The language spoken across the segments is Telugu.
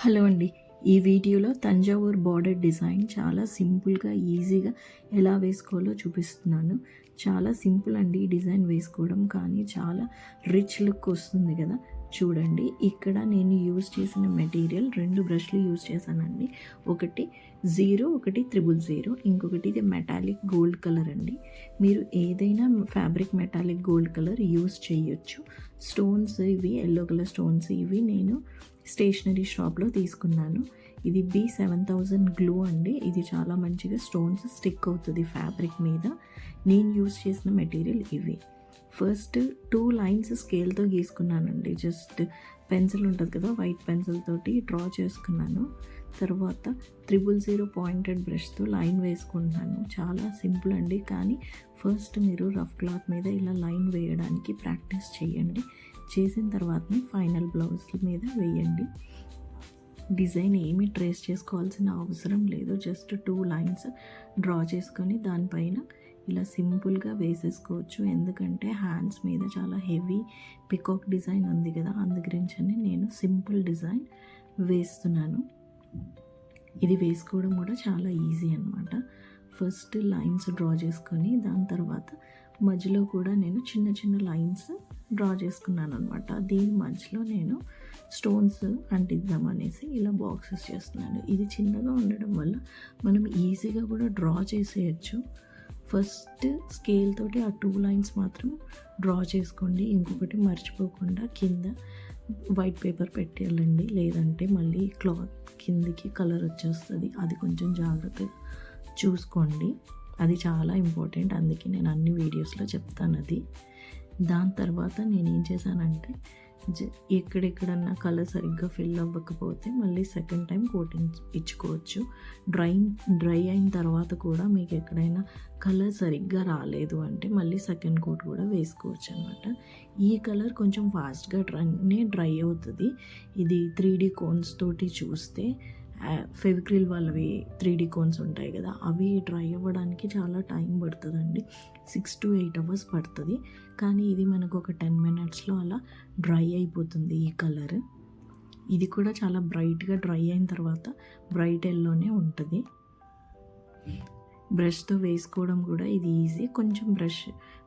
హలో అండి. ఈ వీడియోలో తంజావూర్ బార్డర్ డిజైన్ చాలా సింపుల్గా ఈజీగా ఎలా వేసుకోవాలో చూపిస్తున్నాను. చాలా సింపుల్ అండి ఈ డిజైన్ వేసుకోవడం. కానీ చాలా రిచ్ లుక్ వస్తుంది కదా. చూడండి. ఇక్కడ నేను యూజ్ చేసిన మెటీరియల్ రెండు బ్రష్లు యూజ్ చేశానండి. ఒకటి జీరో ఒకటి త్రిబుల్ జీరో. ఇంకొకటి ఇది మెటాలిక్ గోల్డ్ కలర్ అండి. మీరు ఏదైనా fabric metallic gold colour use చేయొచ్చు. స్టోన్స్ ఇవి ఎల్లో కలర్ స్టోన్స్ ఇవి నేను స్టేషనరీ షాప్లో తీసుకున్నాను. ఇది బి సెవెన్ థౌజండ్ గ్లూ అండి. ఇది చాలా మంచిగా స్టోన్స్ స్టిక్ అవుతుంది ఫ్యాబ్రిక్ మీద. నేను యూజ్ చేసిన మెటీరియల్ ఇవి. ఫస్ట్ టూ లైన్స్ స్కేల్తో గీసుకున్నానండి. జస్ట్ పెన్సిల్ ఉంటుంది కదా వైట్ పెన్సిల్ తోటి డ్రా చేసుకున్నాను. తర్వాత త్రిబుల్ జీరో పాయింటెడ్ బ్రష్తో లైన్ వేసుకుంటున్నాను. చాలా సింపుల్ అండి. కానీ ఫస్ట్ మీరు రఫ్ క్లాత్ మీద ఇలా లైన్ వేయడానికి ప్రాక్టీస్ చేయండి. చేసిన తర్వాతనే ఫైనల్ బ్లౌజ్ మీద వేయండి. డిజైన్ ఏమీ ట్రేస్ చేసుకోవాల్సిన అవసరం లేదు. జస్ట్ టూ లైన్స్ డ్రా చేసుకొని దానిపైన ఇలా సింపుల్గా వేసేసుకోవచ్చు. ఎందుకంటే హ్యాండ్స్ మీద చాలా హెవీ పికాక్ డిజైన్ ఉంది కదా అందుగురించని నేను సింపుల్ డిజైన్ వేస్తున్నాను. ఇది వేసుకోవడం కూడా చాలా ఈజీ అనమాట ఫస్ట్ లైన్స్ డ్రా చేసుకొని దాని తర్వాత మధ్యలో కూడా నేను చిన్న చిన్న లైన్స్ డ్రా చేసుకున్నాను అనమాట దీని మధ్యలో నేను స్టోన్స్ అంటిద్దాం అనేసి ఇలా బాక్సెస్ చేస్తున్నాను. ఇది చిన్నగా ఉండడం వల్ల మనం ఈజీగా కూడా డ్రా చేసేయచ్చు. ఫస్ట్ స్కేల్ తోటి ఆ టూ లైన్స్ మాత్రం డ్రా చేసుకోండి. ఇంకొకటి మర్చిపోకుండా కింద వైట్ పేపర్ పెట్టేయాలండి. లేదంటే మళ్ళీ క్లాత్ కిందికి కలర్ వచ్చేస్తుంది. అది కొంచెం జాగ్రత్తగా చూసుకోండి. అది చాలా ఇంపార్టెంట్. అందుకే నేను అన్ని వీడియోస్లో చెప్తాను అది దాని తర్వాత నేను ఏం చేశానంటే ఎక్కడెక్కడన్నా కలర్ సరిగ్గా ఫిల్ అవ్వకపోతే మళ్ళీ సెకండ్ టైం కోటింగ్ ఇచ్చుకోవచ్చు. డ్రై డ్రై అయిన తర్వాత కూడా మీకు ఎక్కడైనా కలర్ సరిగ్గా రాలేదు అంటే మళ్ళీ సెకండ్ కోట్ కూడా వేసుకోవచ్చు అనమాట ఈ కలర్ కొంచెం ఫాస్ట్గా డ్రైనే డ్రై అవుతుంది. ఇది త్రీ డీ కోన్స్ తోటి చూస్తే ఫెవిక్రిల్ వాళ్ళవి త్రీ డీ కోన్స్ ఉంటాయి కదా అవి డ్రై అవ్వడానికి చాలా టైం పడుతుందండి. సిక్స్ టు ఎయిట్ అవర్స్ పడుతుంది. కానీ ఇది మనకు ఒక టెన్ మినిట్స్లో అలా డ్రై అయిపోతుంది ఈ కలర్. ఇది కూడా చాలా బ్రైట్గా డ్రై అయిన తర్వాత బ్రైట్ ఎల్లోనే ఉంటుంది. బ్రష్తో వేసుకోవడం కూడా ఇది ఈజీ. కొంచెం బ్రష్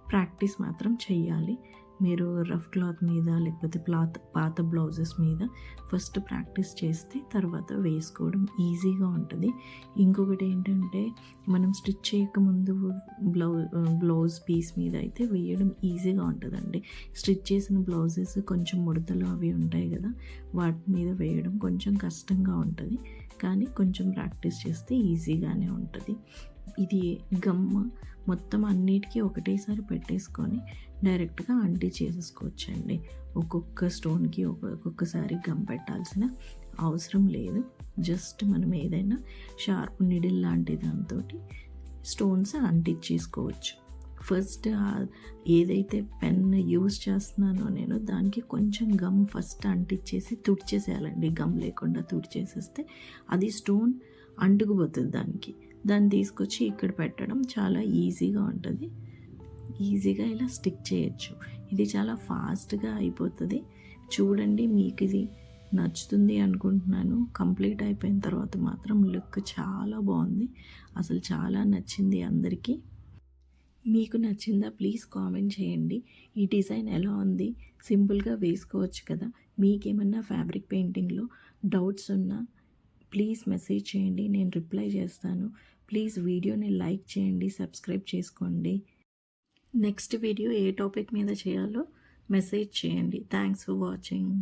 ప్రాక్టీస్ మాత్రం చెయ్యాలి మీరు రఫ్ క్లాత్ మీద లేకపోతే ప్లాత్ పాత బ్లౌజెస్ మీద ఫస్ట్ ప్రాక్టీస్ చేస్తే తర్వాత వేసుకోవడం ఈజీగా ఉంటుంది. ఇంకొకటి ఏంటంటే మనం స్టిచ్ చేయకముందు బ్లౌజ్ బ్లౌజ్ పీస్ మీద అయితే వేయడం ఈజీగా ఉంటుందండి. స్టిచ్ చేసిన బ్లౌజెస్ కొంచెం ముడతలు అవి ఉంటాయి కదా వాటి మీద వేయడం కొంచెం కష్టంగా ఉంటుంది. కానీ కొంచెం ప్రాక్టీస్ చేస్తే ఈజీగానే ఉంటుంది. ఇది గమ్ మొత్తం అన్నిటికీ ఒకటేసారి పెట్టేసుకొని డైరెక్ట్గా అంటీ చేసేసుకోవచ్చండి. ఒక్కొక్క స్టోన్కి ఒక్కొక్కసారి గమ్ పెట్టాల్సిన అవసరం లేదు. జస్ట్ మనం ఏదైనా షార్ప్ నిడిల్ లాంటి దాంతో స్టోన్స్ అంటించేసుకోవచ్చు ఫస్ట్ ఏదైతే పెన్ యూజ్ చేస్తున్నానో నేను దానికి కొంచెం గమ్ ఫస్ట్ అంటించేసి తుడిచేసేయాలండి. గమ్ లేకుండా తుడిచేసేస్తే అది స్టోన్ అంటుకుపోతుంది దానికి. దాన్ని తీసుకొచ్చి ఇక్కడ పెట్టడం చాలా ఈజీగా ఉంటుంది. ఈజీగా ఇలా స్టిక్ చేయొచ్చు. ఇది చాలా ఫాస్ట్గా అయిపోతుంది. చూడండి మీకు ఇది నచ్చుతుంది అనుకుంటున్నాను. కంప్లీట్ అయిపోయిన తర్వాత మాత్రం లుక్ చాలా బాగుంది. అసలు చాలా నచ్చింది అందరికీ. మీకు నచ్చిందా ప్లీజ్ కామెంట్ చేయండి. ఈ డిజైన్ ఎలా ఉంది? సింపుల్గా వేసుకోవచ్చు కదా. మీకేమన్నా ఫ్యాబ్రిక్ పెయింటింగ్లో డౌట్స్ ఉన్నా ప్లీజ్ మెసేజ్ చేయండి నేను రిప్లై చేస్తాను. ప్లీజ్ వీడియోని లైక్ చేయండి సబ్స్క్రైబ్ చేసుకోండి. నెక్స్ట్ వీడియో ఏ టాపిక్ మీద చేయాలో మెసేజ్ చేయండి. Thanks for watching.